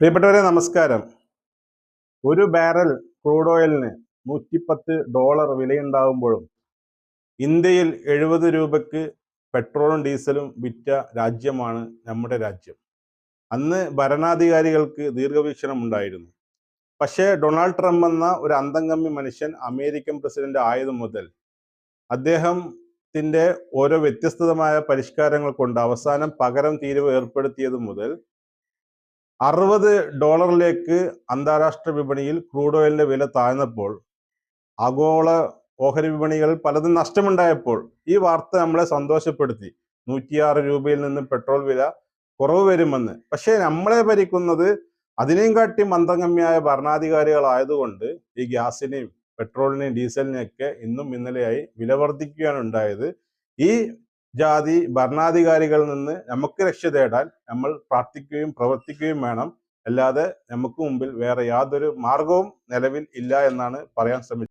പ്രിയപ്പെട്ടവരെ നമസ്കാരം. ഒരു ബാരൽ ക്രൂഡ് ഓയിലിന് നൂറ്റിപ്പത്ത് ഡോളർ വിലയുണ്ടാകുമ്പോഴും ഇന്ത്യയിൽ എഴുപത് രൂപയ്ക്ക് പെട്രോളും ഡീസലും വിറ്റ രാജ്യമാണ് നമ്മുടെ രാജ്യം. അന്ന് ഭരണാധികാരികൾക്ക് ദീർഘവീക്ഷണം ഉണ്ടായിരുന്നു. പക്ഷേ ഡൊണാൾഡ് ട്രംപ് എന്ന ഒരു അന്തംഗമ്മി മനുഷ്യൻ അമേരിക്കൻ പ്രസിഡന്റ് ആയതു മുതൽ അദ്ദേഹത്തിന്റെ ഓരോ വ്യത്യസ്തമായ പരിഷ്കാരങ്ങൾ കൊണ്ട് അവസാനം പകരം തീരുവ ഏർപ്പെടുത്തിയത് മുതൽ അറുപത് ഡോളറിലേക്ക് അന്താരാഷ്ട്ര വിപണിയിൽ ക്രൂഡ് ഓയിലിന്റെ വില താഴ്ന്നപ്പോൾ ആഗോള ഓഹരി വിപണികൾ പലതും നഷ്ടമുണ്ടായപ്പോൾ ഈ വാർത്ത നമ്മളെ സന്തോഷപ്പെടുത്തി. നൂറ്റിയാറ് രൂപയിൽ നിന്ന് പെട്രോൾ വില കുറവ് വരുമെന്ന്. പക്ഷേ നമ്മളെ ഭരിക്കുന്നത് അതിനെയും കാട്ടി മന്ദഗമ്യായ ഭരണാധികാരികളായതുകൊണ്ട് ഈ ഗ്യാസിനെയും പെട്രോളിനെയും ഡീസലിനെയൊക്കെ ഇന്നും ഇന്നലെയായി വില വർദ്ധിക്കുകയാണ് ഉണ്ടായത്. ഈ ജാതി ഭരണാധികാരികളിൽ നിന്ന് നമുക്ക് രക്ഷ തേടാൻ നമ്മൾ പ്രാർത്ഥിക്കുകയും പ്രവർത്തിക്കുകയും വേണം. അല്ലാതെ നമുക്ക് മുമ്പിൽ വേറെ യാതൊരു മാർഗവും നിലവിൽ ഇല്ല എന്നാണ് പറയാൻ ശ്രമിച്ചത്.